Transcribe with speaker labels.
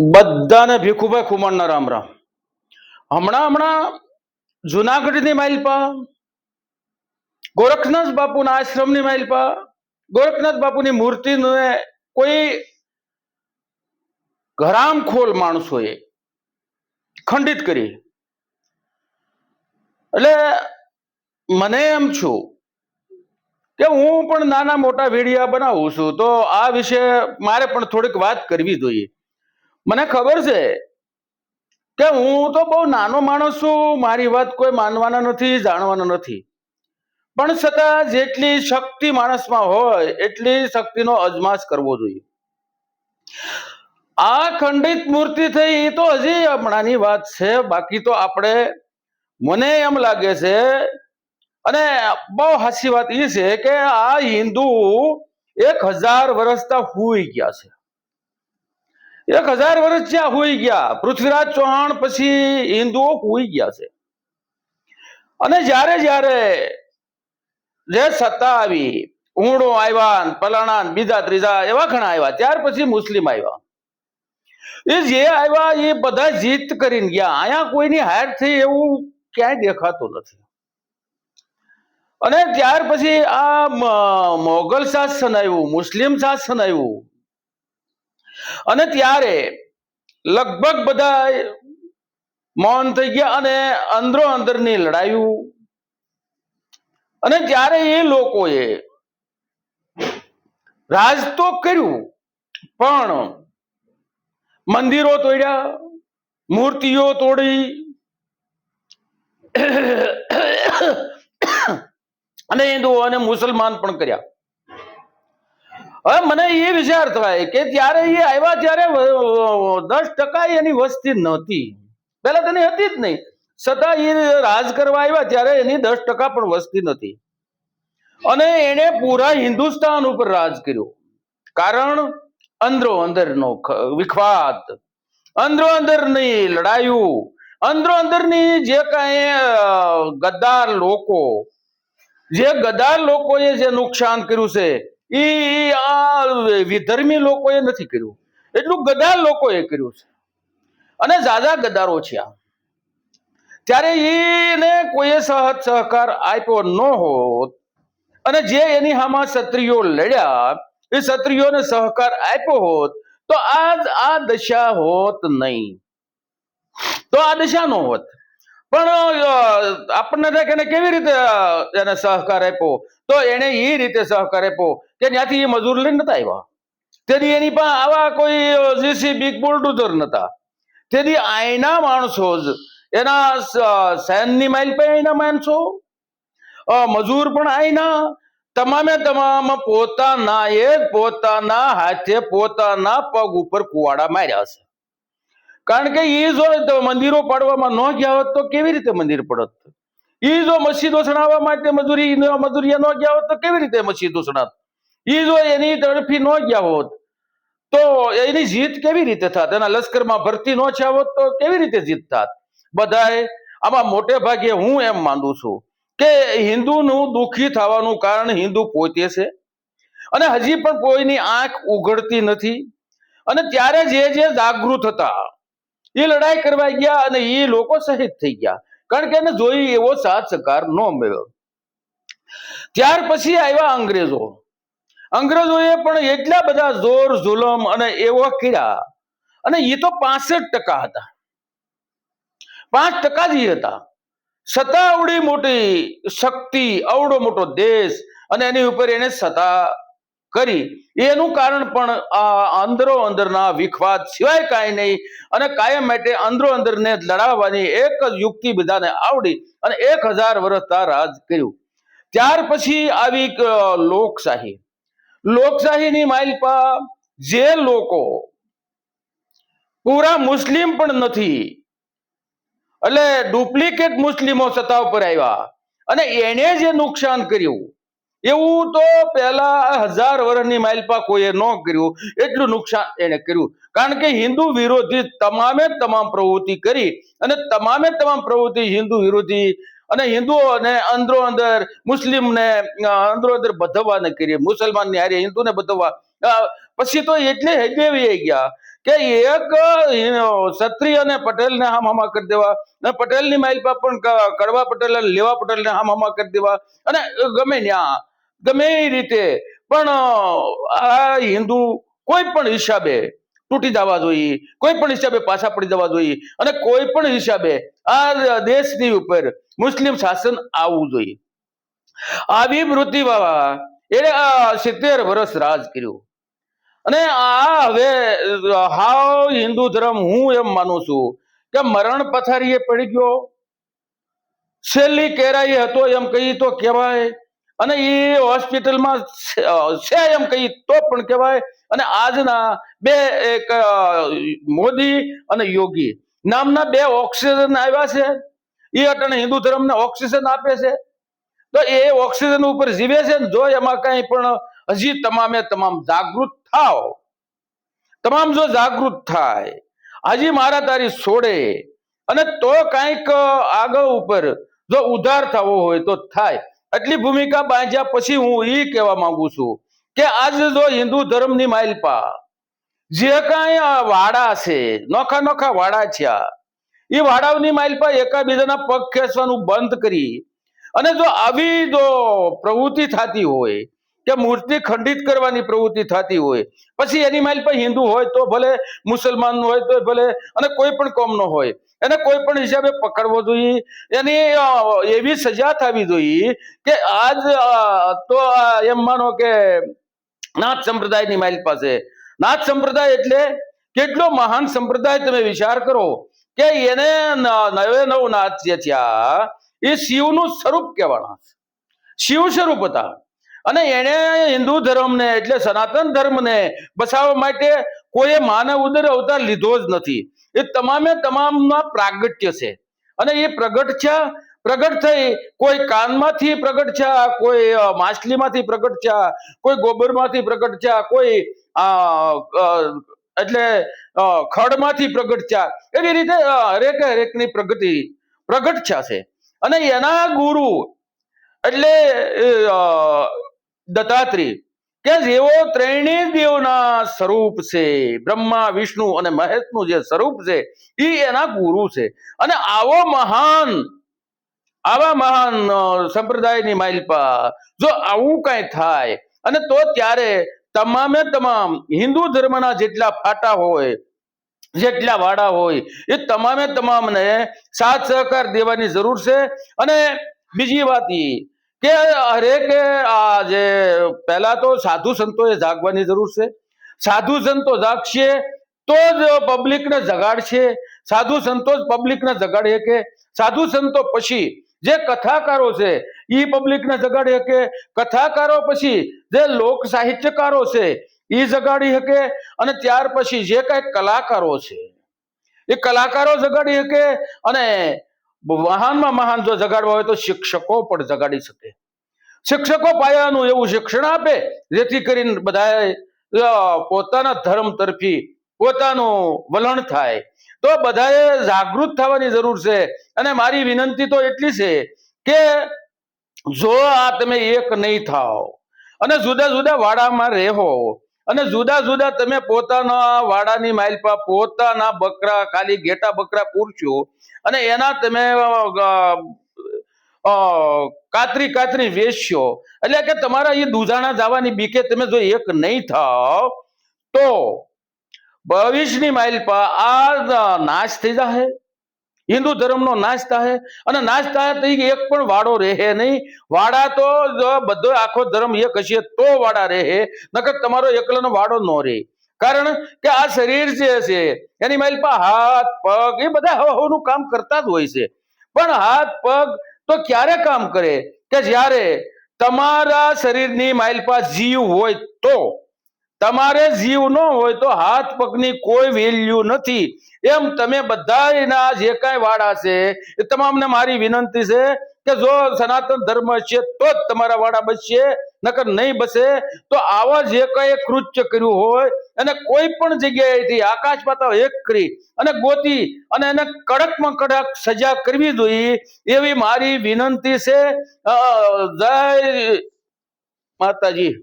Speaker 1: બધાને ભીખુભાઈ ખુમાણના રામ રામ. હમણાં હમણાં જુનાગઢની માઇલપા ગોરખનાથ બાપુના આશ્રમની માઇલપા ગોરખનાથ બાપુની મૂર્તિને કોઈ ઘરામખોલ માણસોએ ખંડિત કરી. એટલે મને એમ છું કે હું પણ નાના મોટા વિડીયા બનાવું છું, તો આ વિશે મારે પણ થોડીક વાત કરવી જોઈએ. મને ખબર છે કે હું તો બહુ નાનો માણસ છું, મારી વાત કોઈ માનવાના નથી, જાણવાના નથી. પણ છતાં જેટલી શક્તિ માણસમાં હોય, એટલી શક્તિનો અજમાશ કરવો જોઈએ. આ ખંડિત મૂર્તિ થઈ એ તો હજી હમણાંની વાત છે, બાકી તો આપણે મને એમ લાગે છે અને બહુ હાસી વાત એ છે કે આ હિન્દુ એક હજાર વર્ષતા હુઈ ગયા છે. એક હજાર વર્ષ જ્યાં હોઈ ગયા. પૃથ્વીરાજ ચૌહાણ પછી હિન્દુઓ હોઈ ગયા છે. અને જ્યારે જ્યારે જે સત્તા આવી, ઊંડો આવ્યા પલાણા બીજા ત્રીજા એવા ઘણા આવ્યા, ત્યાર પછી મુસ્લિમ આવ્યા. એ જે આવ્યા એ બધા જીત કરીને ગયા. અહીંયા કોઈની હાર થઈ એવું ક્યાંય દેખાતું નથી. અને ત્યાર પછી આ મોગલ શાસન આવ્યું, મુસ્લિમ શાસન આવ્યું. અને ત્યારે લગભગ બધા મૌન થઈ ગયા અને અંદરો અંદરની લડાયું. અને ત્યારે એ લોકોએ રાજ તો કર્યું, પણ મંદિરો તોડ્યા, મૂર્તિઓ તોડી, અને હિન્દુઓ અને મુસલમાન પણ કર્યા. હવે મને એ વિચાર થાય કે ત્યારે એ આવ્યા ત્યારે દસ ટકા એની વસ્તી નહોતી. પહેલા તેની હતી જ નહીં. છતાં એ રાજ કરવા આવ્યા ત્યારે એની દસ ટકા પણ વસ્તી નથી અને એણે પૂરા હિન્દુસ્તાન ઉપર રાજ કર્યું. કારણ અંદરો અંદરનો વિખવાદ. અંદરો અંદરની લડાયું. અંદરો અંદરની જે કાંઈ ગદ્દાર લોકો, જે ગદાર લોકોએ જે નુકસાન કર્યું છે એ આ વિધર્મી લોકોએ નથી કર્યું. એટલું ગદાર લોકોએ કર્યું છે. અને ઝાઝા ગદારો છે આ. ત્યારે એને કોઈએ સહજ સહકાર આપ્યો ન હોત અને જે એની હામાં ક્ષત્રિયો લડ્યા, એ ક્ષત્રિયોને સહકાર આપ્યો હોત, તો આજ આ દશા હોત નહીં. તો આ દશા નો હોત. પણ આપણને કેવી રીતે એને સહકાર આપ્યો? તો એને એ રીતે સહકાર આપ્યો કે ત્યાંથી એ મજૂર લઈને નતા આવ્યા. તેથી એની પાસે આવા કોઈ જીસી બિગ બુલડોઝર નતા. તેથી આયના માણસો જ, એના સૈનની માઇલ પણ આયના માણસો. મજૂર પણ આયના. તમામે તમામ પોતાના એ પોતાના હાથે પોતાના પગ ઉપર કુવાડા માર્યા છે. કારણ કે એ જો મંદિરો પાડવામાં ન ગયા હોત તો કેવી રીતે મંદિર પડત? એ જો મસ્જિદો સણાવવા માટે મજૂરી મજૂરિયા ન ગયા હોત તો કેવી રીતે મસ્જિદો સણાત જો એની તરફી ન ગયા હોત, તો એની જીત કેવી રીતે થાત? એના લશ્કરમાં ભરતી ન છે હોત, તો કેવી રીતે જીત થાત? બધાએ આમાં મોટે ભાગે હું એમ માનું છું કે હિન્દુનું દુઃખી થવાનું કારણ હિન્દુ પોતે છે. અને હજી પણ કોઈની આંખ ઉઘડતી નથી. અને ત્યારે જે જે જાગૃત હતા, એ લડાઈ કરવા ગયા અને એ લોકો શહીદ થઈ ગયા. કારણ કે એને જોઈ એવો સાથ સહકાર ન મળ્યો. ત્યાર પછી આવ્યા અંગ્રેજો. અંગ્રેજોએ પણ એટલા બધા જોર, જુલમ અને એવા કર્યા. અને એ તો પાસઠ ટકા હતા. પાંચ ટકા જ હતા. સત્તા આવડી મોટી, શક્તિ અવડો મોટો દેશ અને એની ઉપર એને સત્તા કરી. એનું કારણ પણ આ અંદરો અંદરના વિખવાદ સિવાય કાંઈ નહીં અને કાયમ માટે અંદરો અંદરને લડાવવાની એક જ યુક્તિ બધાને આવડી અને એક હજાર વર્ષ રાજ કર્યું. ત્યાર પછી આવી લોકશાહી. લોકશાહીની માઇલપા જે લોકો પૂરા મુસ્લિમ પણ નથી, એટલે ડુપ્લિકેટ મુસ્લિમો સત્તા ઉપર આવ્યા. અને એને જે નુકસાન કર્યું, એવું તો પહેલા હજાર વર્ષની માઇલપા કોઈએ ન કર્યું, એટલું નુકસાન એને કર્યું. કારણ કે હિન્દુ વિરોધી તમામે તમામ પ્રવૃત્તિ કરી અને તમામે તમામ પ્રવૃત્તિ હિન્દુ વિરોધી અને હિન્દુઓને અંદરો અંદર મુસ્લિમને અંદરો અંદર બધવાને મુસલમાન ને હારે હિન્દુને બધવા પછી તો એટલે હૈદેવી વહી ગયા કે એક ક્ષત્રિય અને પટેલને હામ હામા કરી દેવા. અને પટેલની માઇલપા પણ કડવા પટેલ અને લેવા પટેલને હામ હામા કરી દેવા. અને ગમે ત્યાં ગમે એ રીતે. પણ આ હિન્દુ કોઈ પણ હિસાબે તૂટી જવા જોઈએ. કોઈ પણ હિસાબે પાછા પડી જવા જોઈએ. અને કોઈ પણ હિસાબે આ દેશની ઉપર મુસ્લિમ શાસન આવવું જોઈએ. આવી મૃત્યુ બાબા એને સિત્તેર વર્ષ રાજ કર્યું. અને આ હવે હાવ હિન્દુ ધર્મ હું એમ માનું છું કે મરણ પથારીએ પડી ગયો. છેલ્લી કેરાઈ હતો એમ કહી તો કહેવાય. અને એ હોસ્પિટલમાં છે એમ કહી તો પણ કહેવાય. અને આજના બે એક મોદી અને યોગી. નામના બે ઓક્સિજન આવ્યા છે. એ અટણે હિન્દુ ધર્મને ઓક્સિજન આપે છે. તો એ ઓક્સિજન ઉપર જીવે છે જો એમાં કઈ પણ હજી તમામે તમામ જાગૃત થાવ તમામ જો જાગૃત થાય, હજી મારા તારી છોડે. અને તો કાંઈક આગળ ઉપર જો ઉધાર થવો હોય તો થાય. એટલી ભૂમિકા બાંધ્યા પછી હું એ કહેવા માંગુ છું કે આજે જો હિન્દુ ધર્મની માઇલપા જે કાંઈ વાડા છે, નોખા નોખા વાડા છે એ વાડાઓની માઇલ પર એકાબીજાના પગ ખેંચવાનું બંધ કરી અને જો આવી જો પ્રવૃત્તિ થતી હોય, કે મૂર્તિ ખંડિત કરવાની પ્રવૃત્તિ થતી હોય, પછી એની માઇલ પર હિન્દુ હોય તો ભલે, મુસલમાન હોય તો ભલે, અને કોઈ પણ કોમનો હોય, એને કોઈ પણ હિસાબે પકડવો જોઈએ. એની એવી સજા થવી જોઈએ કે આજ તો એમ માનો કે નાથ સંપ્રદાયની માઇલ પાસે નાથ સંપ્રદાય એટલે કેટલો મહાન સંપ્રદાય તમે વિચાર કરો કે એને નવે નવ નાથ જે થયા, એ શિવનું સ્વરૂપ કહેવાના શિવ સ્વરૂપ હતા. અને એને હિન્દુ ધર્મને એટલે સનાતન ધર્મને બસાવવા માટે કોઈએ માનવ ઉદર અવતાર લીધો જ નથી. એ તમામે તમામના પ્રાગટ્ય છે. અને એ પ્રગટ છે, પ્રગટ થઈ કોઈ કાનમાંથી પ્રગટ છે, કોઈ માછલીમાંથી પ્રગટ છે, કોઈ ગોબરમાંથી પ્રગટ છે, કોઈ એટલે ખડમાંથી પ્રગટ છે એવી રીતે હરેક હરેકની પ્રગતિ પ્રગટ છે અને એના ગુરુ એટલે દત્તાત્રી કે જેઓ ત્રણેય દેવના સ્વરૂપ છે, બ્રહ્મા, વિષ્ણુ અને મહેશનું જે સ્વરૂપ છે, એ એના ગુરુ છે. અને આવો મહાન, આવા મહાન સંપ્રદાયની માઇલ પર જો આવું કઈ થાય, અને તો ત્યારે તમામે તમામ હિન્દુ ધર્મના જેટલા ફાટા હોય, જેટલા વાડા હોય, એ તમામે તમામને સાથ સહકાર દેવાની જરૂર છે. અને બીજી વાત એ કે હરેકે આ જે પહેલા તો સાધુ સંતોએ જાગવાની જરૂર છે. સાધુ સંતો જાગશે તો જ પબ્લિકને જગાડશે. સાધુ સંતો જ પબ્લિકને જગાડી શકે સાધુ સંતો પછી જે કથાકારો છે એ પબ્લિકને જગાડી શકે. કથાકારો પછી જે લોક સાહિત્યકારો છે એ જગાડી શકે. અને ત્યાર પછી જે કાંઈ કલાકારો છે, એ કલાકારો જગાડી શકે. અને મહાનમાં મહાન જો જગાડવા હોય તો શિક્ષકો પણ જગાડી શકે. શિક્ષકો પાયાનું એવું શિક્ષણ આપે, જેથી કરીને બધાએ પોતાના ધર્મ તરફી પોતાનું વલણ થાય. તો બધાએ જાગૃત થવાની જરૂર છે. અને મારી વિનંતી તો એટલી છે કે જો આ તમે એક નહીં થાવ અને જુદા જુદા વાડામાં રહો અને જુદા જુદા તમે પોતાના વાડાની માઇલપા પોતાના બકરા ખાલી ઘેટા બકરા પૂરશો અને એના તમે કાતરી કાતરી વેચશો. એટલે કે તમારા એ દૂધાણા જવાની બીકે તમે જો એક નહીં થાવ તો ભવિષ્યની માઇલપા આ નાશ થઈ જશે હિન્દુ ધર્મનો નાશ થાય અને નાશ થાય તો એક પણ વાડો રહે નહીં. વાડા તો બધો આખો ધર્મ એક હશે તો વાડા રહે, નકર તમારો એકલાનો વાડો ન રહે. કારણ કે આ શરીર જે છે એની માઇલપા હાથ, પગ, એ બધા હવાનું કામ કરતા જ હોય છે. પણ હાથ, પગ તો ક્યારે કામ કરે? કે જ્યારે તમારા શરીરની માઇલપા જીવ હોય તો. તમારે જીવ ન હોય તો હાથ પગની કોઈ વેલ્યુ નથી. એમ તમે બધાના જે કાંઈ વાડા છે, એ તમામને મારી વિનંતી છે કે જો સનાતન ધર્મ છે, તો જ તમારા વાળા બચશે, નકર નહીં બસે, તો આવા જે કઈ કૃત્ય કર્યું હોય અને કોઈ પણ જગ્યાએથી આકાશ પાતાળ એક કરી અને ગોતી અને એને કડકમાં કડક સજા કરવી જોઈએ, એવી મારી વિનંતી છે. જય માતાજી.